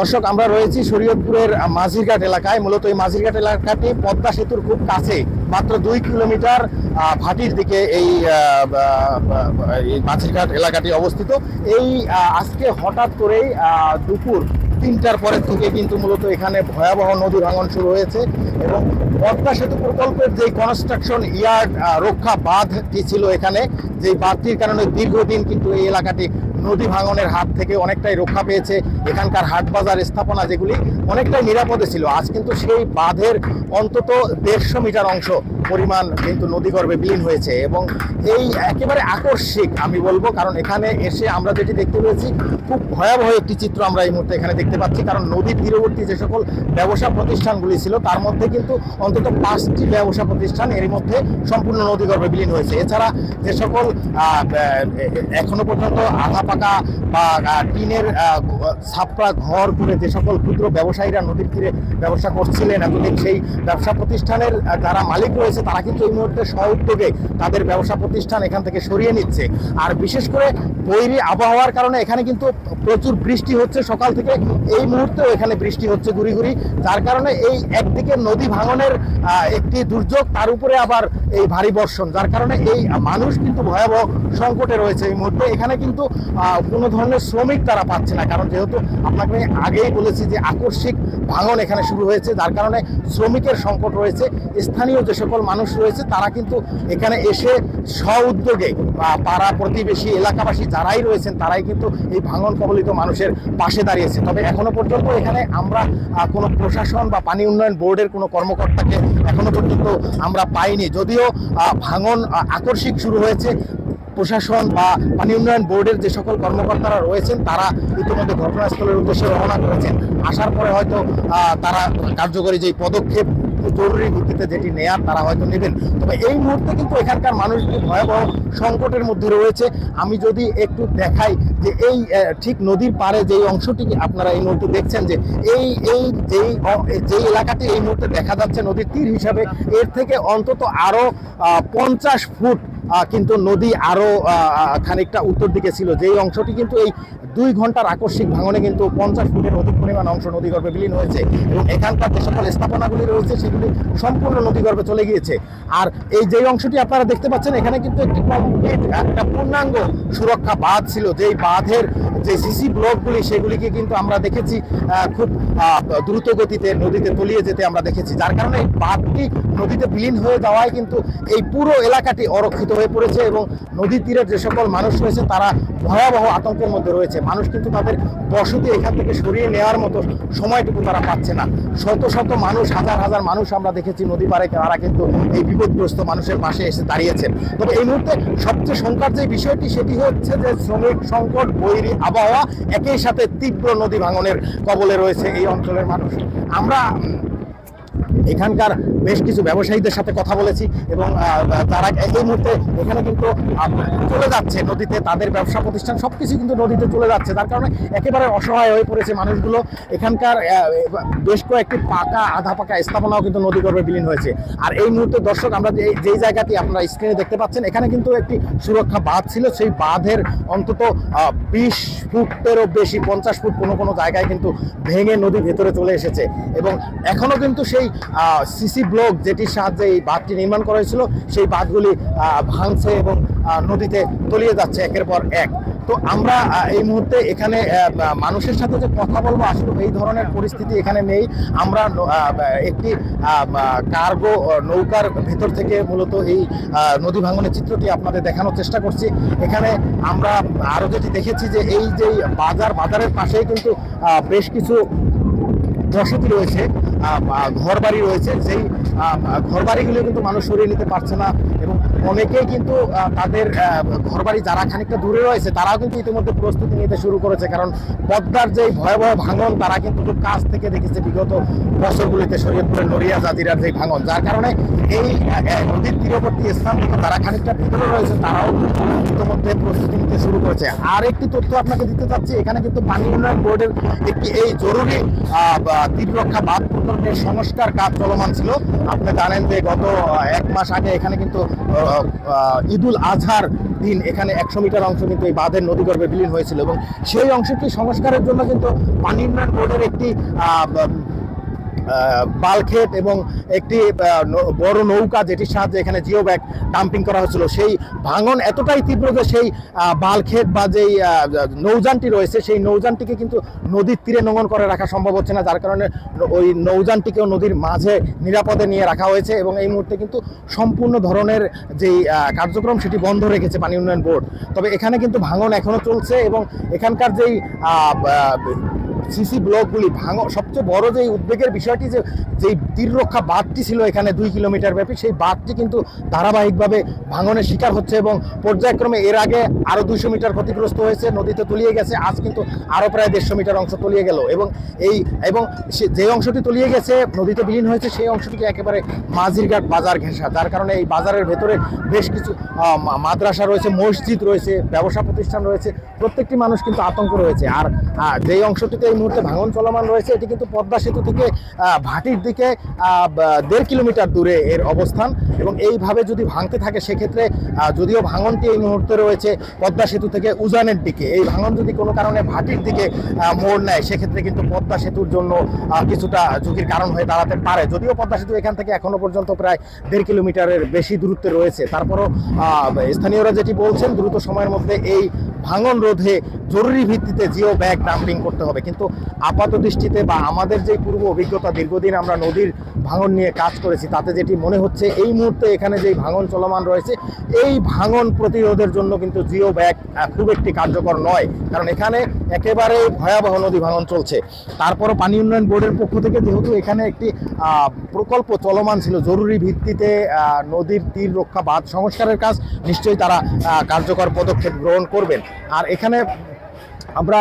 দর্শক, আমরা রয়েছি শরীয়তপুরের মাঝিরঘাট এলাকায়। মূলত এই মাঝিরঘাট এলাকাটি পদ্মা সেতুর খুব কাছে, মাত্র দুই কিলোমিটার ভাটির দিকে এই মাঝিরঘাট এলাকাটি অবস্থিত। এই আজকে হঠাৎ করেই দুপুর তিনটার পরের থেকে কিন্তু মূলত এখানে ভয়াবহ নদী ভাঙন শুরু হয়েছে এবং পদ্মা সেতু প্রকল্পের যে কনস্ট্রাকশন ইয়ার্ড রক্ষা বাঁধটি ছিল এখানে যে বাঁধটির কারণে দীর্ঘদিন কিন্তু এই এলাকাটি নদী ভাঙনের হাত থেকে অনেকটাই রক্ষা পেয়েছে। এখানকার হাট বাজার স্থাপনা যেগুলি অনেকটাই নিরাপদে ছিল। আজ কিন্তু সেই বাঁধের অন্তত দেড়শো মিটার অংশ পরিমাণ কিন্তু নদীগর্ভে বিলীন হয়েছে এবং এই একেবারে আকস্মিক আমি বলব, কারণ এখানে এসে আমরা যেটি দেখতে পেয়েছি, খুব ভয়াবহ একটি চিত্র আমরা এই মুহূর্তে এখানে দেখতে পাচ্ছি। কারণ নদীর তীরবর্তী যে সকল ব্যবসা প্রতিষ্ঠানগুলি ছিল, তার মধ্যে কিন্তু অন্তত পাঁচটি ব্যবসা প্রতিষ্ঠান এর মধ্যে সম্পূর্ণ নদীগর্ভে বিলীন হয়েছে। এছাড়া যে সকল এখনও পর্যন্ত আধা পাকা বা টিনের ছাপড়া ঘর করে যে সকল ক্ষুদ্র ব্যবসায়ীরা নদীর তীরে ব্যবসা করছিলেন, এতদিন সেই ব্যবসা প্রতিষ্ঠানের যারা মালিক রয়েছে তারা কিন্তু এই মুহূর্তে উদ্যোগে তাদের ব্যবসা প্রতিষ্ঠান এখান থেকে সরিয়ে নিচ্ছে। আর বিশেষ করে বৈরী আবহাওয়ার কারণে এখানে কিন্তু প্রচুর বৃষ্টি হচ্ছে সকাল থেকে। এই মুহূর্তেও এখানে বৃষ্টি হচ্ছে গুড়ি গুড়ি যার কারণে এই একদিকে নদী ভাঙনের একটি দুর্যোগ, তার উপরে আবার এই ভারী বর্ষণ, যার কারণে এই মানুষ কিন্তু ভয়াবহ সংকটে রয়েছে এই মুহূর্তে। এখানে কিন্তু কোনো ধরনের শ্রমিক তারা পাচ্ছে না, কারণ যেহেতু আপনাকে আগেই বলেছি যে আকস্মিক ভাঙন এখানে শুরু হয়েছে, যার কারণে শ্রমিকের সংকট রয়েছে। স্থানীয় যে সকল মানুষ রয়েছে, তারা কিন্তু এখানে এসে স্ব উদ্যোগে পাড়া প্রতিবেশী, এলাকাবাসী যারাই রয়েছেন, তারাই কিন্তু এই ভাঙন কবলিত মানুষের পাশে দাঁড়িয়েছে। তবে এখনও পর্যন্ত এখানে আমরা কোনো প্রশাসন বা পানি উন্নয়ন বোর্ডের কোনো কর্মকর্তাকে এখনও পর্যন্ত আমরা পাইনি। যদিও ভাঙন আকস্মিক শুরু হয়েছে, প্রশাসন বা পানি উন্নয়ন বোর্ডের যে সকল কর্মকর্তারা রয়েছেন, তারা ইতিমধ্যে ঘটনাস্থলের উদ্দেশ্যে রওনা করেছেন। আসার পরে হয়তো তারা কার্যকরী যে পদক্ষেপ জরুরি ভিত্তিতে যেটি নেয়ার তারা হয়তো নেবেন। তবে এই মুহূর্তে কিন্তু এখানকার মানুষগুলি ভয়াবহ সংকটের মধ্যে রয়েছে। আমি যদি একটু দেখাই যে এই ঠিক নদীর পাড়ে যেই অংশটি আপনারা এই মুহূর্তে দেখছেন যে এই এই যেই যেই এলাকাটি এই মুহূর্তে দেখা যাচ্ছে নদীর তীর হিসাবে। এর থেকে অন্তত আরও পঞ্চাশ ফুট কিন্তু নদী আরও আহ, আহ, খানিকটা উত্তর দিকে ছিল। যেই অংশটি কিন্তু এই দুই ঘণ্টার আকস্মিক ভাঙনে কিন্তু পঞ্চাশ ফুটের অধিক পরিমাণ অংশ নদীগর্ভে বিলীন হয়েছে এবং এখানকার যে সকল স্থাপনাগুলি রয়েছে, সেগুলি সম্পূর্ণ নদীগর্ভে চলে গিয়েছে। আর এই যে অংশটি আপনারা দেখতে পাচ্ছেন, এখানে কিন্তু একটি কমপ্লিট একটা পূর্ণাঙ্গ সুরক্ষা বাঁধ ছিল। যেই বাঁধের যে সিসি ব্লকগুলি, সেগুলিকে কিন্তু আমরা দেখেছি খুব দ্রুত গতিতে নদীতে তলিয়ে যেতে আমরা দেখেছি। যার কারণে এই বাঁধটি নদীতে বিলীন হয়ে যাওয়ায় কিন্তু এই পুরো এলাকাটি অরক্ষিত হয়ে পড়েছে এবং নদীর তীরের যে সকল মানুষ রয়েছে, তারা ভয়াবহ আতঙ্কের মধ্যে রয়েছে। মানুষ কিন্তু তাদের বসতি এখান থেকে সরিয়ে নেওয়ার মতো সময়টুকু তারা পাচ্ছে না। শত শত মানুষ, হাজার হাজার মানুষ আমরা দেখেছি নদী পাড়ে, তারা কিন্তু এই বিপদগ্রস্ত মানুষের পাশে এসে দাঁড়িয়েছেন। তবে এই মুহূর্তে সবচেয়ে শঙ্কার যে বিষয়টি, সেটি হচ্ছে যে শ্রমিক সংকট, বৈরী আবহাওয়া, একই সাথে তীব্র নদী ভাঙনের কবলে রয়েছে এই অঞ্চলের মানুষ। আমরা এখানকার বেশ কিছু ব্যবসায়ীদের সাথে কথা বলেছি এবং তারা এই মুহূর্তে এখানে কিন্তু চলে যাচ্ছে নদীতে। তাদের ব্যবসা প্রতিষ্ঠান সবকিছু কিন্তু নদীতে চলে যাচ্ছে। তার কারণে একেবারে অসহায় হয়ে পড়েছে মানুষগুলো। এখানকার বেশ কয়েকটি পাকা, আধা পাকা স্থাপনাও কিন্তু নদীগর্ভে বিলীন হয়েছে। আর এই মুহূর্তে দর্শক, আমরা যে, যেই জায়গাটি আপনারা স্ক্রিনে দেখতে পাচ্ছেন, এখানে কিন্তু একটি সুরক্ষা বাঁধ ছিল। সেই বাঁধের অন্তত বিশ ফুটেরও বেশি, পঞ্চাশ ফুট কোনো কোনো জায়গায় কিন্তু ভেঙে নদী ভেতরে চলে এসেছে। এবং এখনও কিন্তু সেই সিসি ব্লক যেটির সাহায্যে এই বাঁধটি নির্মাণ করা হয়েছিল, সেই বাঁধগুলি ভাঙছে এবং নদীতে তলিয়ে যাচ্ছে একের পর এক। তো আমরা এই মুহূর্তে এখানে মানুষের সাথে যে কথা বলব, আসলে এই ধরনের পরিস্থিতি এখানে নেই। আমরা একটি কার্গো নৌকার ভেতর থেকে মূলত এই নদী ভাঙনের চিত্রটি আপনাদের দেখানোর চেষ্টা করছি। এখানে আমরা আরও যেটি দেখেছি যে এই যে বাজার, বাজারের পাশেই কিন্তু বেশ কিছু বসতি রয়েছে। ঘর বাড়ি রয়েছে সেই ঘর বাড়িগুলো কিন্তু মানুষ সরিয়ে নিতে পারছে না এবং অনেকেই কিন্তু তাদের ঘর বাড়ি যারা খানিকটা দূরে রয়েছে তারাও কিন্তু ইতিমধ্যে প্রস্তুতি নিতে শুরু করেছে। কারণ পদ্মার যে ভয়াবহ ভাঙন তারা কিন্তু খুব কাছ থেকে দেখেছে বিগত বছরগুলিতে শরীয়তপুরের নড়িয়া জাজিরার যে ভাঙন। যার কারণে এই নদীর তীরবর্তী স্থান থেকে তারা খানিকটা ভিতরে রয়েছে তারাও ইতিমধ্যে প্রস্তুতি নিতে শুরু করেছে। আর একটি তথ্য আপনাকে দিতে চাচ্ছি এখানে কিন্তু পানি উন্নয়ন বোর্ডের একটি এই জরুরি আহ, বা তীররক্ষা বাঁধ প্রকল্পের সংস্কার কাজ চলমান ছিল। আপনি জানেন যে গত এক মাস আগে এখানে কিন্তু ঈদুল আজহার দিন এখানে একশো মিটার অংশ কিন্তু এই বাঁধের নদীগর্ভে বিলীন হয়েছিল এবং সেই অংশটি সংস্কারের জন্য কিন্তু পানি উন্নয়ন বোর্ডের একটি বালক্ষেত এবং একটি বড় নৌকা যেটির সাহায্যে এখানে জিও ব্যাগ ডাম্পিং করা হয়েছিল। সেই ভাঙন এতটাই তীব্র যে সেই বালক্ষেত বা যেই আহ, নৌযানটি রয়েছে সেই নৌযানটিকে কিন্তু নদীর তীরে নোঙন করে রাখা সম্ভব হচ্ছে না। যার কারণে ওই নৌযানটিকেও নদীর মাঝে নিরাপদে নিয়ে রাখা হয়েছে এবং এই মুহূর্তে কিন্তু সম্পূর্ণ ধরনের যেই কার্যক্রম সেটি বন্ধ রেখেছে পানি উন্নয়ন বোর্ড। তবে এখানে কিন্তু ভাঙন এখনও চলছে এবং এখানকার যেই সিসি ব্লকগুলি ভাঙ সবচেয়ে বড় যে উদ্বেগের বিষয়টি যে, যেই তীররক্ষা বাঁধটি ছিল এখানে দুই কিলোমিটার ব্যাপী, সেই বাঁধটি কিন্তু ধারাবাহিকভাবে ভাঙনের শিকার হচ্ছে এবং পর্যায়ক্রমে এর আগে আরও দুশো মিটার ক্ষতিগ্রস্ত হয়েছে, নদীতে তলিয়ে গেছে, আজ কিন্তু আরও প্রায় দেড়শো মিটার অংশ তলিয়ে গেল এবং এই, এবং যে অংশটি তলিয়ে গেছে, নদীতে বিলীন হয়েছে, সেই অংশটিকে একেবারে মাঝিরঘাট বাজার ঘেঁষা, যার কারণে এই বাজারের ভেতরে বেশ কিছু মাদ্রাসা রয়েছে, মসজিদ রয়েছে, ব্যবসা প্রতিষ্ঠান রয়েছে, প্রত্যেকটি মানুষ কিন্তু আতঙ্ক রয়েছে। আর যেই অংশটিতে এই মুহূর্তে ভাঙন চলমান রয়েছে। এটি কিন্তু পদ্মা সেতু থেকে ভাটির দিকে দেড় কিলোমিটার দূরে এর অবস্থান এবং এইভাবে যদি ভাঙতে থাকে সেক্ষেত্রে যদিও ভাঙনটি এই মুহূর্তে রয়েছে পদ্মা সেতু থেকে উজানের দিকে, এই ভাঙন যদি কোনো কারণে ভাটির দিকে মোড় নেয় সেক্ষেত্রে কিন্তু পদ্মা সেতুর জন্য কিছুটা ঝুঁকির কারণ হয়ে দাঁড়াতে পারে। যদিও পদ্মা সেতু এখান থেকে এখনও পর্যন্ত প্রায় দেড় কিলোমিটারের বেশি দূরত্বে রয়েছে। তারপরও স্থানীয়রা যেটি বলছেন, দ্রুত সময়ের মধ্যে এই ভাঙন রোধে জরুরি ভিত্তিতে জিও ব্যাগ ডাম্পিং করতে হবে। কিন্তু আপাত দৃষ্টিতে বা আমাদের যে পূর্ব অভিজ্ঞতা, দীর্ঘদিন আমরা নদীর ভাঙন নিয়ে কাজ করেছি, তাতে যেটি মনে হচ্ছে, এই মুহূর্তে এখানে যেই ভাঙন চলমান রয়েছে, এই ভাঙন প্রতিরোধের জন্য কিন্তু জিও ব্যাগ খুব একটি কার্যকর নয়। কারণ এখানে একেবারে ভয়াবহ নদী ভাঙন চলছে। তারপরও পানি উন্নয়ন বোর্ডের পক্ষ থেকে যেহেতু এখানে একটি প্রকল্প চলমান ছিল, জরুরি ভিত্তিতে নদীর তীর রক্ষা বাঁধ সংস্কারের কাজ, নিশ্চয়ই তারা কার্যকর পদক্ষেপ গ্রহণ করবেন। আর এখানে আমরা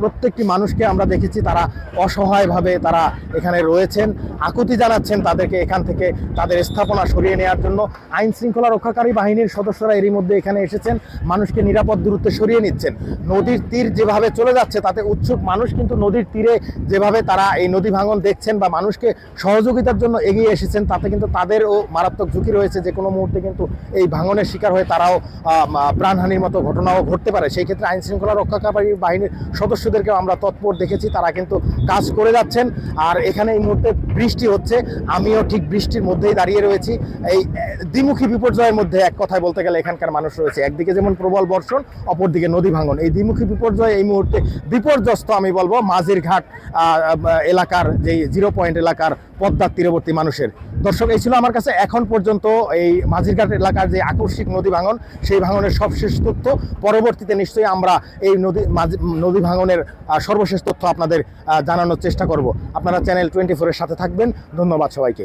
প্রত্যেকটি মানুষকে আমরা দেখেছি তারা অসহায়ভাবে তারা এখানে রয়েছেন। আকুতি জানাচ্ছেন তাদেরকে এখান থেকে তাদের স্থাপনা সরিয়ে নেওয়ার জন্য। আইন শৃঙ্খলা রক্ষাকারী বাহিনীর সদস্যরা এরই মধ্যে এখানে এসেছেন। মানুষকে নিরাপদ দূরত্বে সরিয়ে নিচ্ছেন। নদীর তীর যেভাবে চলে যাচ্ছে, তাতে উৎসুক মানুষ কিন্তু নদীর তীরে যেভাবে তারা এই নদী ভাঙন দেখছেন বা মানুষকে সহযোগিতার জন্য এগিয়ে এসেছেন, তাতে কিন্তু তাদেরও মারাত্মক ঝুঁকি রয়েছে। যে কোনো মুহূর্তে কিন্তু এই ভাঙনের শিকার হয়ে তারাও প্রাণহানির মতো ঘটনাও ঘটতে পারে। সেই ক্ষেত্রে আইন শৃঙ্খলা রক্ষাকারী বাহিনীর সদস্যদেরকেও আমরা তৎপর দেখেছি, তারা কিন্তু কাজ করে যাচ্ছেন। আর এখানে এই মুহূর্তে বৃষ্টি হচ্ছে, আমিও ঠিক বৃষ্টির মধ্যেই দাঁড়িয়ে রয়েছি। এই দ্বিমুখী বিপর্যয়ের মধ্যে এক কথায় বলতে গেলে এখানকার মানুষ রয়েছে। একদিকে যেমন প্রবল বর্ষণ, অপরদিকে নদী ভাঙন। এই দ্বিমুখী বিপর্যয় এই মুহূর্তে বিপর্যস্ত, আমি বলব, মাঝিরঘাট এলাকার যে জিরো পয়েন্ট এলাকার পদ্মার তীরবর্তী মানুষের। দর্শক, এই ছিল আমার কাছে এখন পর্যন্ত এই মাঝিরঘাট এলাকার যে আকস্মিক নদী ভাঙন, সেই ভাঙনের সবশেষ তথ্য। পরবর্তীতে নিশ্চয়ই আমরা এই নদী মাঝি- নদী ভাঙনের সর্বশেষ তথ্য আপনাদের জানানোর চেষ্টা করব। আপনারা চ্যানেল টোয়েন্টি ফোরের সাথে থাকবেন। ধন্যবাদ সবাইকে।